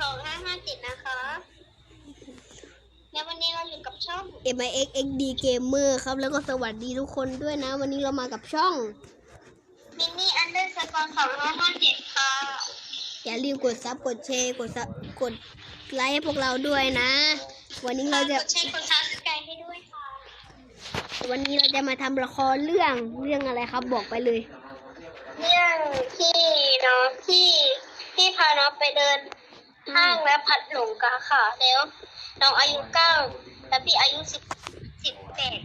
สองห้าห้าเจ็ดนะคะ แล้ววันนี้เราอยู่กับช่อง M I X X D Gamer ครับ แล้วก็สวัสดีทุกคนด้วยนะ วันนี้เรามากับช่อง มินนี่อันเดอร์สกอร์สองห้าห้าเจ็ดค่ะ อย่าลืมกดซับกดแชร์กดซับกดไลค์ให้พวกเราด้วยนะ วันนี้เราจะ กดแชร์กดซับสไครต์ให้ด้วยค่ะ วันนี้เราจะมาทำละครเรื่องเรื่องอะไรครับบอกไปเลย เรื่องที่น้องที่ที่พาน้องไปเดิน ห้างและพัดหลงกันค่ะ แล้วน้องอายุเก้าแต่พี่อายุสิบสิบแปด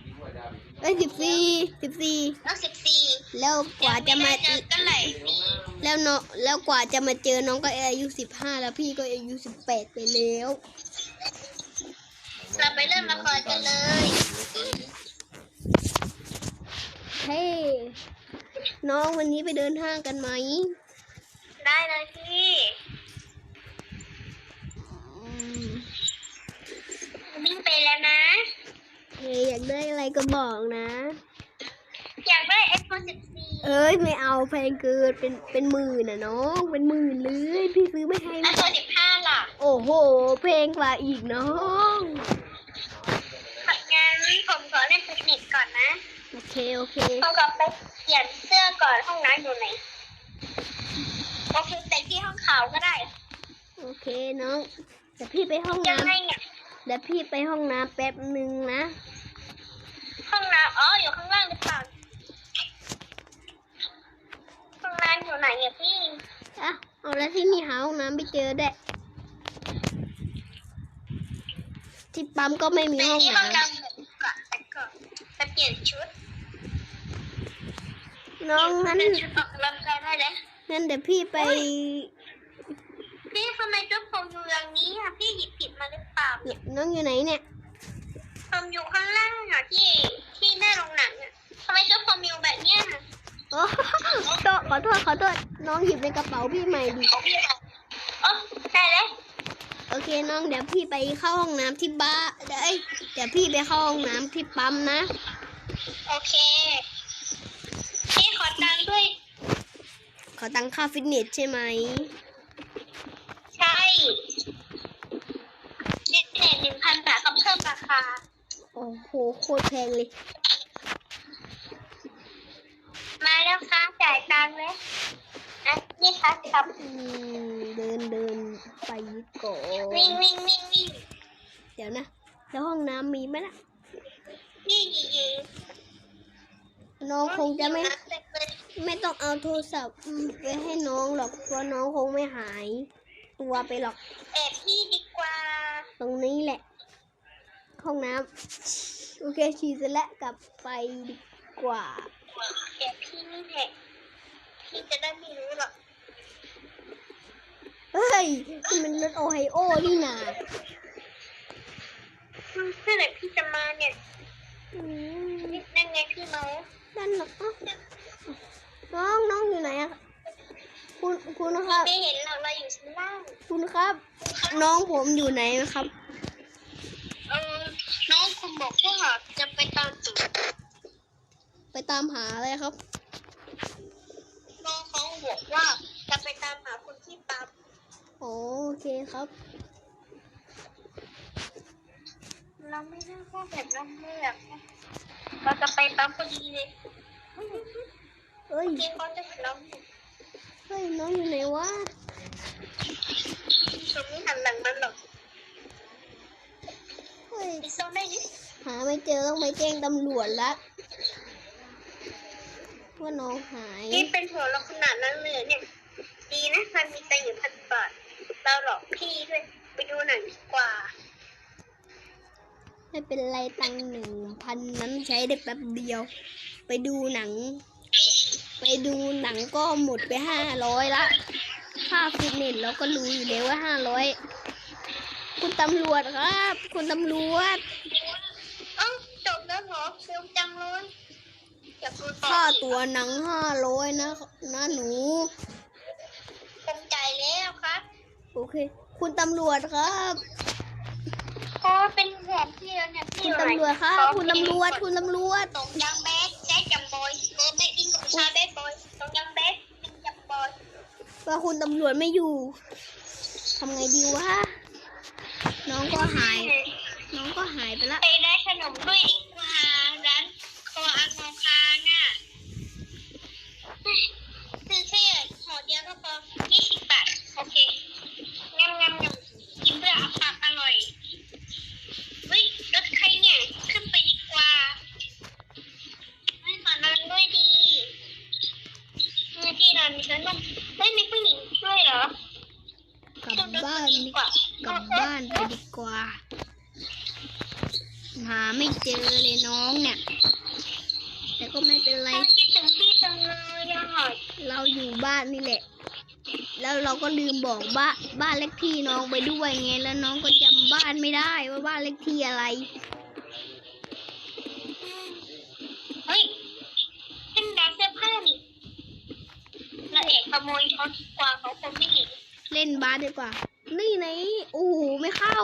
เอ้ยสิบสี่สิบสี่น้องสิบสี่แล้วกว่าจะมาเจอกันหลายปีแล้วเนาะแล้วกว่าจะมาเจอน้องก็อายุสิบห้าแล้วพี่ก็อายุสิบแปดไปแล้วเราไปเริ่มละครกันเลยเฮ้น้องวันนี้ไปเดินห้างกันไหม ได้เลยพี่ อืม วิ่งไป แล้วนะเฮ้ยอยากได้อะไรก็บอกนะ อยากได้ iPhone 14 เอ้ยไม่เอาแพงเกินเป็นเป็นหมื่นอะน้องเป็นหมื่นเลยพี่ซื้อไม่ให้นะ iPhone 15ล่ะโอ้โหเพลงกว่าอีกน้องผัดงานผมขอเล่นเทคนิคก่อนนะโอเคโอเคผมก็ไปเปลี่ยนเสื้อก่อนห้องน้ำอยู่ไหนโอเคแต่ที่ห้องขาวก็ได้ โอเคน้องเดี๋ยวพี่ไปห้องยังน้ำไงเนี่ย เดี๋ยวพี่ไปห้องน้ำแป๊บหนึ่งนะ ห้องน้ำอ๋ออยู่ข้างล่างหรือเปล่าห้องน้ำอยู่ไหนเนี่ยพี่อะเอาแล้วที่นี่หาห้องน้ำไม่เจอแดะที่ปั๊มก็ไม่มีไปห้องที่ห้องน้น้ำผมก่อนแต่ก่อนไปเปลี่ยนชุดำน้องงั้นเปลี่ยนชุดออกกำลังกายได้เลยงั้นเดี๋ยวพี่ไป พี่ทำไมชุดผมอยู่อย่างนี้อะพี่หยิบผิดมาหรือเปล่าเนี่ยน้องอยู่ไหนเนี่ยผมอยู่ข้างล่างอะที่ที่หน้าโรงหนังอะทำไมชุดผมอยู่แบบเนี้ยโอ้โทษขอโทษขอโทษน้องหยิบในกระเป๋าพี่ใหม่ดิอ๋อได้แล้วโอเคน้องเดี๋ยวพี่ไปเข้าห้องน้ำที่บ้านเดี๋ยวเอ้ยเดี๋ยวพี่ไปเข้าห้องน้ำที่ปั๊มนะ โอเคพี่ขอตังค์ด้วย ขอตังค่าฟิตเนสใช่ไหม ใช่เด็ดเด็ดหนึ่งพันบาทเขาเพิ่มราคา โอ้โหโคตรแพงเลย มาแล้วค่ะจ่ายตังค์เลยอะนี่ค่ะครับอืมเดินเดินไปก่อนวิ่งวิ่งวิ่งวิ่งเดี๋ยวนะ แล้วห้องน้ำมีไหมล่ะ นี่ยี่ยี่น้องคงจะไม่เต็มเลยไม่ต้องเอาโทรศัพท์อืมไปให้น้องหรอกเพราะน้องคงไม่หาย ตัวไปหรอกแอบพี่ดีกว่า ตรงนี้แหละ ห้องน้ำโอเคฉีดเสร็จแล้วกลับไปดีกว่าแอบพี่นี่แหละ พี่จะได้ไม่รู้หรอก เฮ้ยนี่มันรถโอไฮโอนี่นาเมื่อไหร่พี่จะมาเนี่ยอืมนั่นไงพี่มาแล้วนั่นหรอกอ้าวน้องน้องอยู่ไหนอะ คุณคุณนะครับ ไม่เห็นเราเราอยู่ชั้นล่าง คุณครับ น้องผมอยู่ไหนนะครับ เออ น้องคุณบอกว่าจะไปตามจุดไปตามหาอะไรครับ น้องเขาบอกว่าจะไปตามหาคนที่ปั๊มโอเคครับ เราไม่ได้พูดแบบเราไม่แบบเราจะไปปั๊มพอดีเลยเอ้ยที่เขาจะเห็นเราอยู่ เฮ้ยน้องอยู่ไหนวะชมไม่หันหลังมันหรอกเฮ้ยมีโซนได้ยินหาไม่เจอต้องไปแจ้งตำรวจละว่าน้องหายนี่เป็นหัวเราขนาดนั้นเลยเนี่ย ดีนะมันมีตังค์อยู่พันบาทเราหลอกพี่ด้วย ไปดูหนังดีกว่า ไม่เป็นไรตังหนึ่งพันนั้นใช้ได้แป๊บเดียว ไปดูหนัง ไปดูหนังก็หมดไปห้าร้อยละค่าฟิตเนสเราก็รู้อยู่แล้วว่าห้าร้อยคุณตำรวจครับ คุณตำรวจเอ้าจบแล้วเหรอเร็วจังเลยอยากดูต่อค่าตัวหนังห้าร้อยนะนะหนูผมจ่ายแล้วครับโอเค คุณตำรวจครับ เพราะว่าเป็นแผนที่แล้วเนี่ยพี่คุณอยู่ไหนตำรวจครับขอคุณตำรวจคุณตำรวจตรงยังแบดแจ๊จัมบอยเออไม่อิงกับ ชาแบดบอยตรงยังแบดเป็นจัมบอยว่าคุณตำรวจไม่อยู่ทำไงดีวะน้องก็หาย น้องก็หายไปละไปได้ขนมด้วยดีกว่าร้านคออังโงคางอะซื้อแค่ห่อเดียวก็พอยี่สิบบาท โอเคงามงามงามกินเพื่อฝากอร่อยเฮ้ยรถใครเนี่ย ขึ้นไปดีกว่าไม่ขอนอนด้วยดีมีที่นอนมีชั้นนอนเฮ้ยมีผู้หญิงด้วยเหรอก ลับบ้านดีกว่ากลับบ้านไปดีกว่า หาไม่เจอเลยน้องเนี่ย แต่ก็ไม่เป็นไร ฉันคิดถึงพี่จังเลยอะ เราอยู่บ้านนี่แหละ แล้วเราก็ลืมบอกบ้านบ้านเลขที่น้องไป ด้วยไงแล้วน้องก็จำบ้านไม่ได้ว่าบ้านเลขที่อะไรเฮ้ยเป็นร้านเสื้อผ้านี่นางเอกขโมยเขาดีกว่าเขาคงไม่เห็นเล่นบาสดีกว่า นี่ไหนโอ้โหไม่เข้า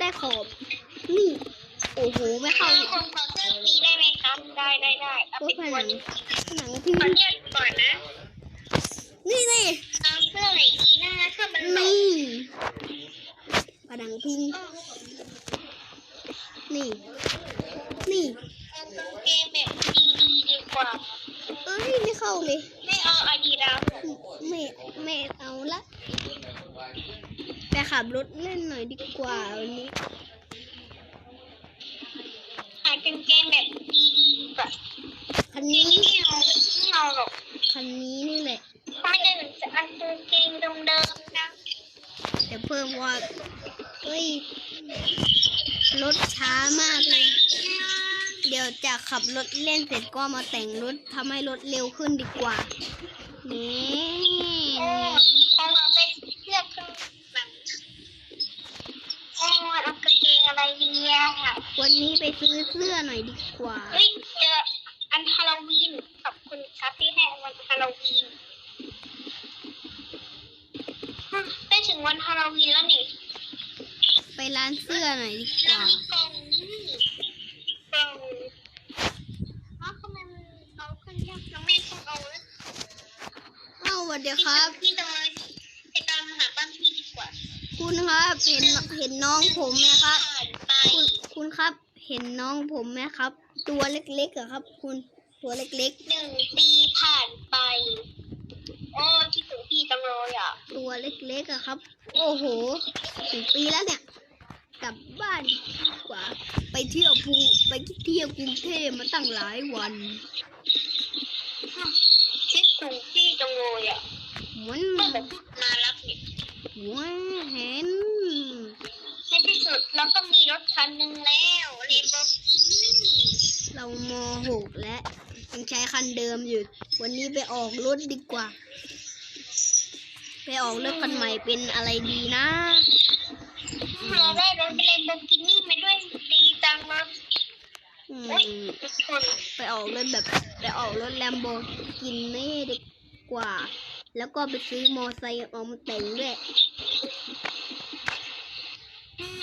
ได้ขอบ นี่ โอ้โหไม่เข้าเอาผมขอเครื่องฟรีได้ไหมครับ ได้ได้ได้เอาก็ไปผตันัวงหนึงผนังที่ขอเรียกก่อนนะ นี่นี่เอาเสื้อไหนดีนะเสื้อมันหลนี่ผนั งพิงเอานี่ นี่เอากางเกงแบบดีๆดีกว่า เอ้ยไม่เข้าเลยไม่เอาอาดิดาสไม่ไม่เอาละไปขับรถเล่นหน่อยดีกว่าวันนี้หากางเกงแบบดีๆดีกว่าคันนี่นี้ไม่เอาไม่เอาหรอกคันนี้นี่แหละถ้าจะเหมือนจะอันกางเกงเดิมๆนะ แต่เพิ่มว่า เอ้ยรถช้ามากเลย เดี๋ยวจะขับรถเล่นเสร็จก็มาแต่งรถทำให้รถเร็วขึ้นดีกว่านี่โอ้เอาเราไปเลือกเครื่องแบบโอ้เอากางเกงอะไรดีอะวันนี้ไปซื้อเสื้อหน่อยดีกว่าเฮ้ยเจออันฮาโลวีนขอบคุณครับที่ให้วันฮาโลวีนฮะได้ถึงวันฮาโลวีนแล้วนี่ ไป ร้านเสื้อหน่อยดีกแล้วว่ามีกล่องนี่กล่องอ้าวทำไมมันเอาขึ้นยากน้องแม่ต้องเอาเลยเอ้าสวัสดีครับ พี่ต้องเลยไปตามหาบ้านพี่ดีกว่าคุณครับ เห็นเห็นน้องผมไหมครับ ผ่านไปคุณคุณครับ เห็นน้องผมไหมครับ ตัวเล็กๆอะครับ คุณตัวเล็กหนึ่งปีผ่านไปโอ้คิดถึงพี่จังเลยอะ ๆ ตัวเล็กๆอะครับ โอ้โหถึงปีแล้วเนี่ย กลับบ้านดีกว่า ไปเที่ยวภูไปเที่ยวกรุงเทพมาตั้งหลายวันคิดถึงพี่จังเลยอะเหมันเมื่อแบบมารับเนี่ยหัวเห็นในที่สุดเราก็มีรถคันหนึ่งแล้วเลโบกินี่เรามหกและยังใช้คันเดิมอยู่ วันนี้ไปออกรถดีกว่า ไปออกรถคันใหม่เป็นอะไรดีนะ เราได้รถเลโบกินี่มาด้วยดีจังเลยอือุ้ยมทุกคนไปออกรถแบบไปออกรถแลมโบกินนี่ดีกว่า แล้วก็ไปซื้อมอไซค์เอามาแต่งด้วย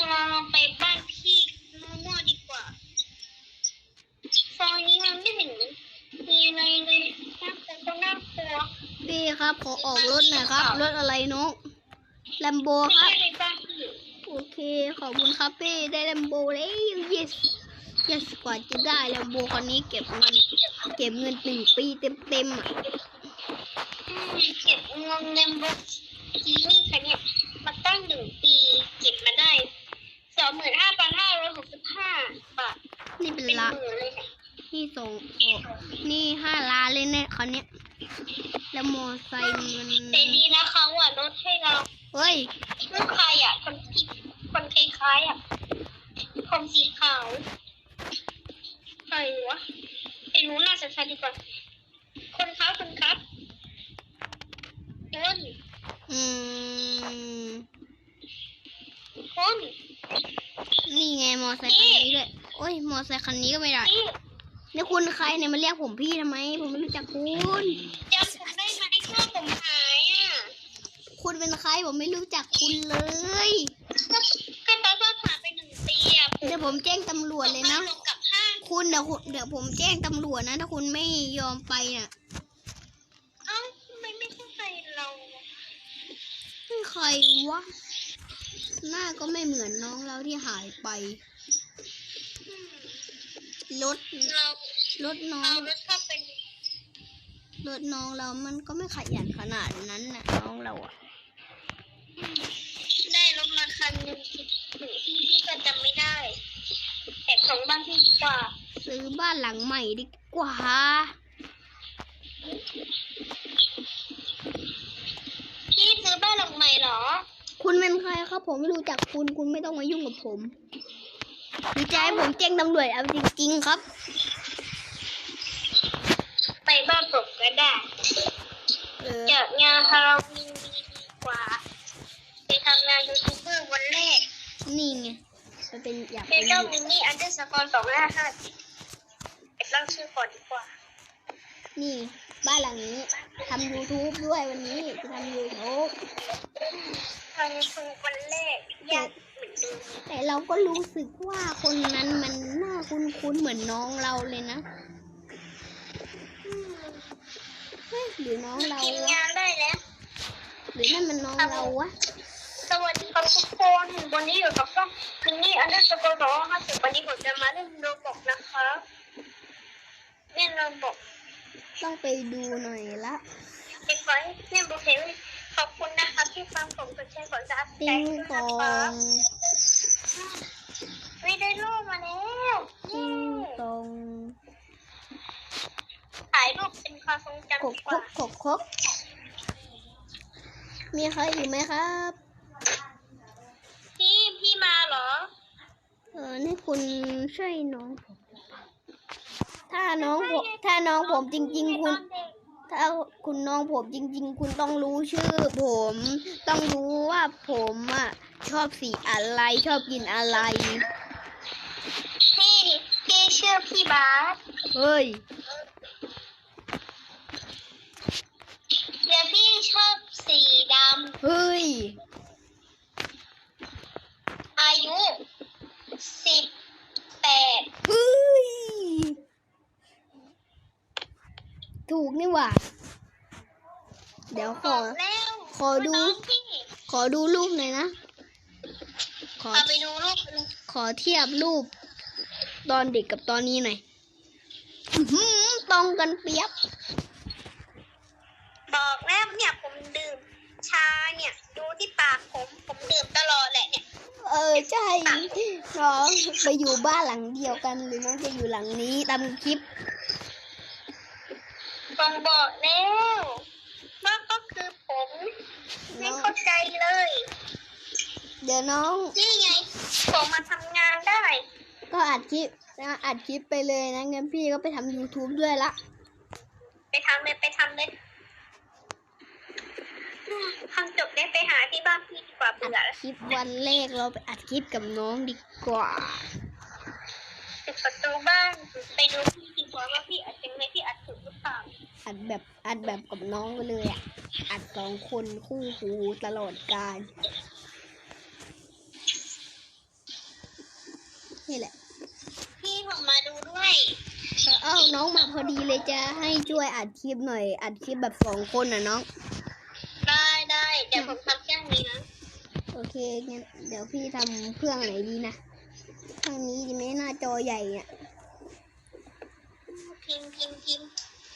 เราไปบ้านพี่มั่วๆดีกว่าซอยนี้มันไม่เห็นมีอะไรเลยน่ากลัวก็น่ากลัวพี่ครับขอออกรถหน่อยครับ รถอะไรน้องแลมโบครับ ขอบคุณครับพี่ได้แลมโบแล้ว yes yes กว่าจะได้แลมโบคันนี้เก็บเงินเก็บเงินหนึ่งปีเต็มๆอะอืมเก็บเงินเลมโบกินี่ค่ะเนี่ยมาตั้งหนึ่งปีเก็บมาได้สองหมื่นห้าพันห้าร้อยหกสิบห้าบาทนี่เป็นเป็นละหมื่นเลยค่ะนี่ส่งโอ้นี่ห้าล้านเลยเนี่ยคันเนี้ยแล้วมอไซค์มันแต่ดีนะเขาอะลดให้เราเฮ้ยลูกใครอะคนที่ คนคล้ายๆอะผมสีขาวใครวะไอ้รู้น่าจะใช่ดีกว่า คนครับคนครับคนอืมคนนี่ไงมอไซค์คันนี้ด้วยโอ้ยมอไซค์คันนี้ก็ไม่ได้นี่นี่คุณใครเนี่ยมาเรียกผมพี่ทำไม ผมไม่รู้จักคุณจำผมได้ไหมเสื้อผมหายอะ คุณเป็นใครผมไม่รู้จักคุณเลยก็ก็ตอนว่าผ่านไปหนึ่งปีอะผมเดี๋ยวผมแจ้งตำรวจเลยนะ ลงกับห้างคุณเดี๋ยวคุณเดี๋ยวผมแจ้งตำรวจนะ ถ้าคุณไม่ยอมไปน่ะเอ้าทำไมไม่เข้าใจเราใครวะ หน้าก็ไม่เหมือนน้องเราที่หายไปรถเรารถน้อเรางรถก็เป็น รถน้องเรามันก็ไม่ขยันขนาดนั้นนะน้องเราอะได้รถมา คันหนึ่งคิดถึงที่พี่ก็จำไม่ได้แต่ของบ้านพี่ดีกว่า ซื้อบ้านหลังใหม่ดีกว่า พี่ซื้อบ้านหลังใหม่เหรอ คุณเป็นใครครับผมไม่รู้จักคุณคุณไม่ต้องมายุ่งกับผมดีใจให้ผมแจ้งตำรวจเอาจริงๆครับ ไปบ้านผมก็ได้เออจากงานฮาโล งานยูทูบเบอร์วันแรกนี่ไงมันเป็นอยากเป็เป็นนเจ้ามินนี่อันเดอร์สกอร์สองห้าห้าไปตั้งชื่อก่อนดีกว่า นี่ บ้านหลังนี้ทำ YouTube ด้วยวันนี้จะทำ YouTube ทำยูทูบวันแรกยากเหมือนเดิมแต่เราก็รู้สึกว่าคนนั้นมันหน้าคุ้นๆเหมือนน้องเราเลยนะเฮ้ยหรือน้องเราทีมวะงานได้แล้วหรือนั่นมันน้องเราวะ สวัสดีครับทุกคน วันนี้อยู่กับช่องมินนี่อันเดอร์สกอร์สองห้าสิบวันนี้ผมจะมาเล่นโรบอกนะครับเล่นโรบอกต้องไปดูหน่อยละเด็กไว้เล่นโรบอกเห็นขอบคุณนะครับที่ฟังผมกดแชร์กดซับสไครติ้งต์กด้วยอนะครับงไม่ได้รูปมาแล้วติ้งกองถ่ายรูปเป็นความทรงกจำกดีคกว่า กกกคกมีใครอยู่ไหมครับ พี่พี่มาเหรอ เออนี่คุณใช่น้องผมหรือเปล่าถ้าน้องผมถ้าน้องผมจริง ๆ คุณ ถ้าคุณน้องผมจริง ๆ คุณต้องรู้ชื่อ ผม ต้องรู้ว่าผมอะชอบสีอะไรชอบกินอะไร พี่พี่ชื่อพี่บาสเฮ้ย เดี๋ยวพี่ชอบสีดเฮ้ยำอายุสิบแปดเฮ้ย ถูกนี่หว่า เดี๋ยวขอ แล้วขอดู น้องพี่ขอดูรูปหน่อยนะ ขอ เอาไปดูรูปขอเทียบรูป ตอนเด็กกับตอนนี้หน่อยอื้อหือตรงกันเปียบ บอกแล้วเนี่ยผมดื่มชาเนี่ย ดูที่ปากผม ผมดื่มตลอดแหละเนี่ย เออใช่น้องไปอยู่บ้านหลังเดียวกันหรือน้องจะอยู่หลังนี้ตามคลิปผมบอกแล้วว่าก็คือผมไม่น้องเข้าใจเลย เดี๋ยวน้องนี่ไง ผมมาทำงานได้ ก็อัดคลิปนะอัดคลิปไปเลยนะงั้นพี่ก็ไปทำ YouTube ด้วยละ ไปทำเลยไปทำเลย ทำจบได้ไปหาที่บ้านพี่ดีกว่าอัเบื่ดอแล้วคลิปวันแรกเราไปอัดคลิปกับน้องดีกว่าปิดประตูบ้านไปดูพี่ดีกว่าว่าพี่อัดยังไงพี่อัดถูกหรือเปล่าอัดแบบอัดแบบกับน้องไปเลยอะอัดสองคนคู่หูตลอดการนี่แหละ พี่ผมมาดูด้วยเออเอ้าน้องมาพอดีเลยจะให้ช่วยอัดคลิปหน่อย อัดคลิปแบบสองคนนะน้อง ได้ได้เดี๋ยวผมทำแค่นี้นะโอเคงั้นเดี๋ยวพี่ทำเครื่องไหนดีนะเครื่องนี้ดีไหมหน้าจอใหญ่เนี่ยพิมพ์พิมพ์พิมพ์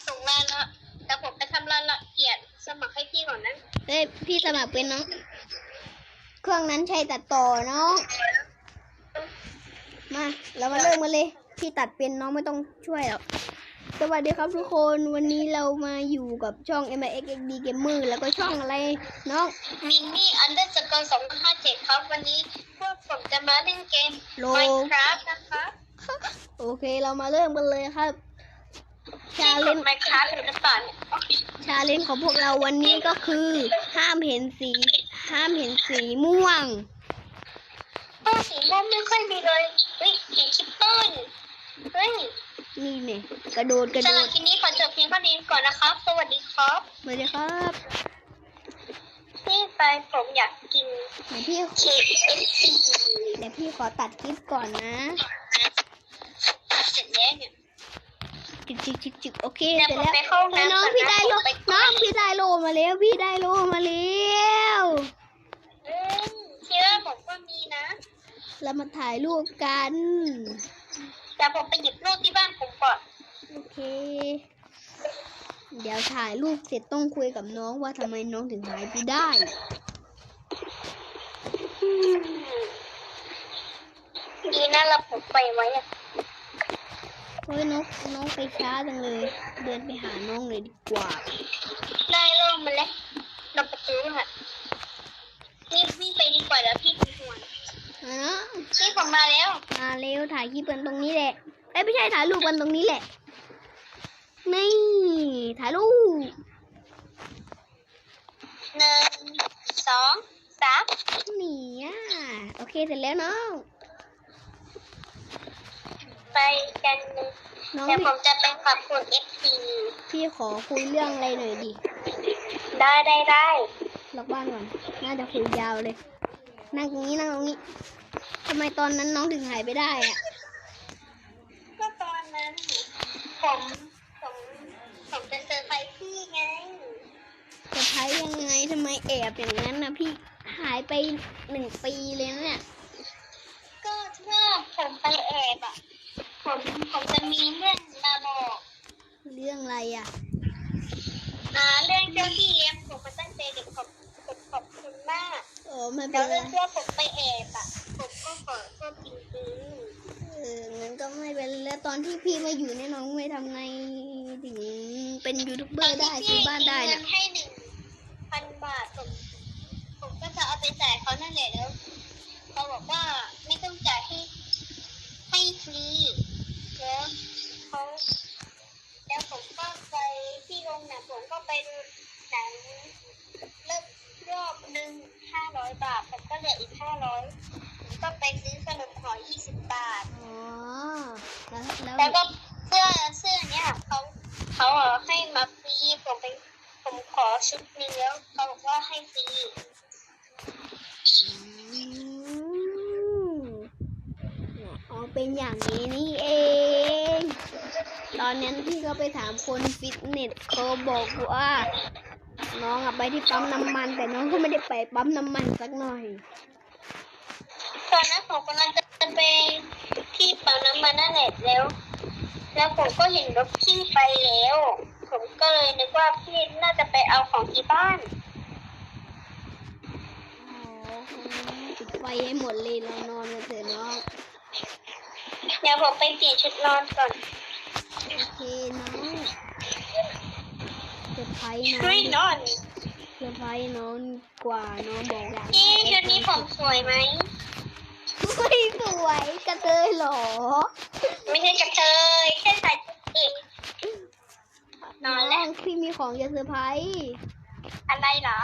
ส่งรายละแต่ผมไปทำรายละเอียดสมัครให้พี่ก่อนนะเอ้ยพี่สมัครเป็นน้องเครื่องนั้นใช้ตัดต่อน้องมาเรามาเริ่มกันเลย พี่ตัดเป็นน้องไม่ต้องช่วยหรอก สวัสดีครับทุกคนวันนี้เรามาอยู่กับช่อง m i x x d Gamer แล้วก็ช่องอะไรน้องมินนี่อันเดอร์สกอร์สองห้าเจ็ดครับวันนี้พวกผมจะมาเล่นเกมโล Minecraft นะคะโอเคเรามาเริ่มกันเลยครับ ชาที่เลกนด Minecraft อยู่หรือเปล่าเนี่ยชาเลนของพวกเราวันนี้ก็คือ ห้ามเห็นสี ห้ามเห็นสีม่วงโอ้สีม่วงไม่ค่อยมีเลยเฮ้ยเห็นชิปเปิ้ลเฮ้ย นี่เนี่ยกระโดดกระสำโดหรับดคลิปนี้ขอจบเพียงเท่านี้ก่อนนะครับ สวัสดีครับ มาเลยครับพี่ไปผมอยากกิน เดี๋ยวพี่เคเอฟซีเดี๋ยวพี่ขอตัดคลิปก่อนนะเสร็จแล้วเนี่ย จิกจิกจิกจิกโอเคเดี๋ยวเสร็จผมแล้วไปเข้าห้องเฮ้ยน้ำน้องก่อนนะพี่ได้โลผมไปก่อนน้องพี่ได้โลมาแล้ว พี่ได้โลมาแล้วอืมคิดว่าผมก็เรามาถ่ายรูปกัน เดี๋ยวผมไปหยิบรูปที่บ้านผมก่อนโอเค เดี๋ยวถ่ายรูปเสร็จต้องคุยกับน้องว่าทำไมน้องถึงหายไปได้ ดีนะเราผมไปไว้อะเฮ้ยน้องน้องไปช้าจังเลย เดินไปหาน้องเลยดีกว่า ได้เริ่มมาแล้วเราประตูค่ะรีบวิ่งไปดีกว่าแล้วพี่เป็นห่วงอะ เนาะพี่ผมมาแล้วมาเร็วถ่ายคลิปกันตรงนี้แหละเอ้ยไม่ใช่ถ่ายรูปกันตรงนี้แหละนี่ถ่ายรูปหนึ่งสองสามนี่อะโอเคเสร็จแล้วน้องไปกันเลยน้องเดี๋ยวผพี่มจะไปขอบคุณเอฟซีพี่ขอคุยเรื่องอะไรหน่อยดิได้ได้ได้ล็อกบ้านก่อน น่าจะคุยยาวเลย นั่งตรงนี้นั่งตรงนี้ทำไมตอนนั้นน้องถึงหายไปได้อะก็ตอนนั้นผมผมผมจะเซอร์ไพรส์พี่ไงจะใช้ยังไงทำไมแอบอย่างนั้นนะพี่หายไปหนึ่งปีเลยนะเนี่ยก็ถ้าผมไปแอบอะผมผมจะมีเรื่องมาบอกเรื่องอะไรอะอ่าเรื่องเจ้าที่เลี้ยงผมมาตั้งใจเด็กขอบผมขอบคุณมากโอ้ไม่เป็แล้นวไรเรื่องที่ว่าผมไปแอบอะ ผมก็ขอโทษจริงเอองั้นก็ไม่เป็นไรแล้วตอนที่พี่มาอยู่เนี่ยน้องไม่ทำไงถึงเป็นยูทูบๆเบอร์ได้ซื้อบ้านได้เงินะ นให้หนึ่งพันบาทผม ผมก็จะเอาไปจ่ายเขานั่นแหละแล้วเขาบอกว่าไม่ต้องจ่ายให้ ให้ฟรีแล้วเขาแล้วผมก็ไปที่โรงหนังผมก็ไปดูหนังเลิกรอบหนึ่งห้าร้อยบาทผมก็เหลืออีกห้าร้อยผม ก็ไปซื้อขนมห่อยี่สิบบาท อ๋อ แล้วแล้วแล้วก็เสื้อเสื้อเนี้ยเขาเขาเออให้มาฟรีผมไปผมขอชุดหนึงแล้วเขาบอกว่าให้ฟรีอืมอ๋อเป็นอย่างนี้นี่เอง ตอนนั้นพี่ก็ไปถามคนฟิตเนสเขาบอกว่า น้องอะไปที่ปั๊มน้ำมัน แต่น้องก็ไม่ได้ไปปั๊มน้ำมันสักหน่อย ตอนนั้นผมกำลังจะไปที่ปั๊มน้ำมันนั่นแหละแล้ว แล้วผมก็เห็นรถพี่ไปแล้ว ผมก็เลยนึกว่าพี่น่าจะไปเอาของที่บ้านอ๋อปิดไฟให้หมดเลยเรานอนกันเถอะน้องเดี๋ยวผมไปเปลี่ยนชุดนอนก่อน โอเคน้องเซอร์ไพรส์น้อช่วยงนอนเซอร์ไพรส์น้องกว่าน้องบอกอย่างพี่ชุดนี้ผมสวยไหม ไม่สวยกระเทยเหรอ ไม่ใช่กระเทยแค่ใส่ชุดเอกนอนแล้ว พี่มีของจะเซอร์ไพรส์อะไรเหรอ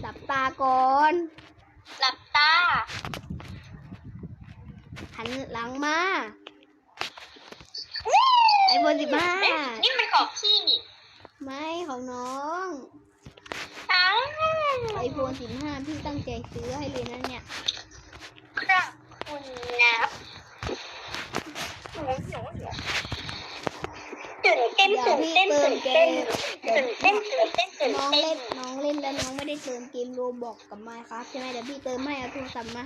หลับตาก่อน หลับตา หันหลังมา ไอโฟนสิบห้านี่มันของพี่นี่ ไม่ของน้องอ้าวไอโฟนสิบห้าพี่ตั้งใจซื้อให้เลยนะเนี่ยค รับคุณนะตื่นเต้นตื่นเต้นตื่นเต้นตื่นเต้นตื่นเต้นตื่นน้องเต้เล่นนน้องเล่นแล้วน้องไม่ได้เติมเกมโรบอกกับไมค์ครับใช่ไหมเดี๋ยวพี่เติมให้เอาโทรศัพท์มา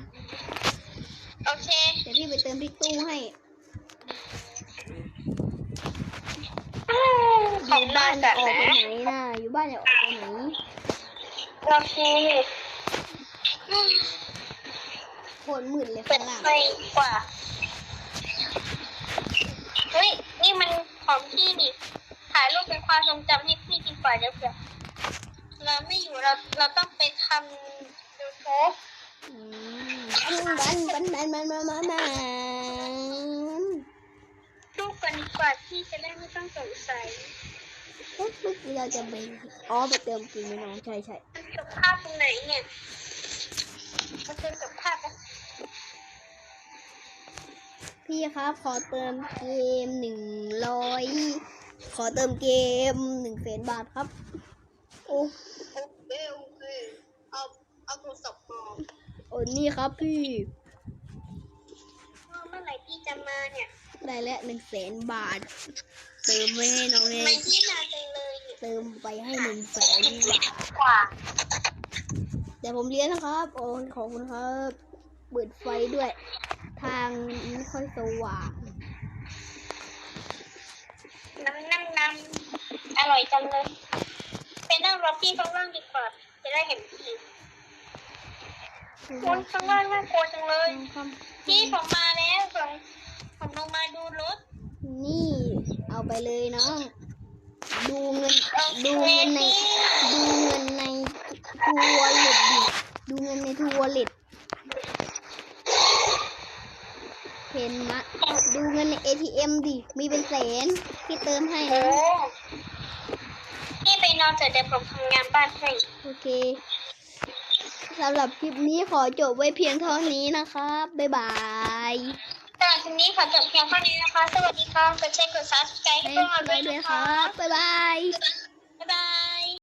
โอเค เดี๋ยวพี่ไปเติมที่ตู้ให้ขออบยู่มาบ้านจาจะกออกไหนไปไหนนะอยู่บ้านจะออกไปไหนโอเคโคตรมืดเลยเปิข้างดล่างไฟดีกว่า เฮ้ย นี่มันของพี่นี่ ถ่ายรูปเป็นความทรงจำให้พี่ดีกว่าเดี๋ยวเผื่อเราไม่อยู่เราเราต้องไปทำยูทูบอืมบันบันบันบันบันบันบันรูปกันดีกว่าพี่จะได้ไม่ต้องสงสัยปุ๊บปุ๊บเราจะไปอ๋อไปเติมกินไหมน้องใช่ใช่มันจบภาพตรงไหนเนี่ยมันจะจบภาพ พี่ครับ ขอเติมเกมหนึ่งร้อยขอเติมเกมหนึ่งแสนบาทครับ โอ้โอเคโอเคเอาเอาโทรศัพท์มาโอ้นี่ครับพี่เมื่อไหร่พี่จะมาเนี่ยได้แล้วหนึ่งแสนบาท เติมไว้ให้น้องเลไม่ยที่มาจังเลยเนี่ยเติมไปให้หนึ่งแสนบาทกว่าเดี๋ยวผมเลี้ยงนะครับ โอ้ขอบคุณครับ เปิดไฟด้วยทางไม่ค่อยสว่างน้ำน้ำน้ำอร่อยจังเลยไปนั่งรอพี่ข้างล่างดีกว่าจะได้เห็นพี่คุณข้างล่างน่ากลัวจังเลย พี่ผมมาแล้วผมผมลงมาดูรถ นี่เอาไปเลยน้อง ดูเงินดูเงินในดูเงินในทัวร์เล็ตดิดูเงินในทัวร์เล็ต เห็นมะดูเงินใน ATM ดิ มีเป็นแสนที่เติมให้โอ้นะ พี่ไปนอนเถอะเดี๋ยวผมทำงานบ้านให้ โอเคสำหรับคลิปนี้ขอจบไว้เพียงเท่านี้นะครับ บ๊ายบายสำหรับคลิปนี้ขอจบเพียงเท่านี้นะคะ สวัสดีค่ะกดแชร์กด subscribe ให้พวกเราด้วยด้วยนะครัคะบบ๊ายบายบ๊ายบาย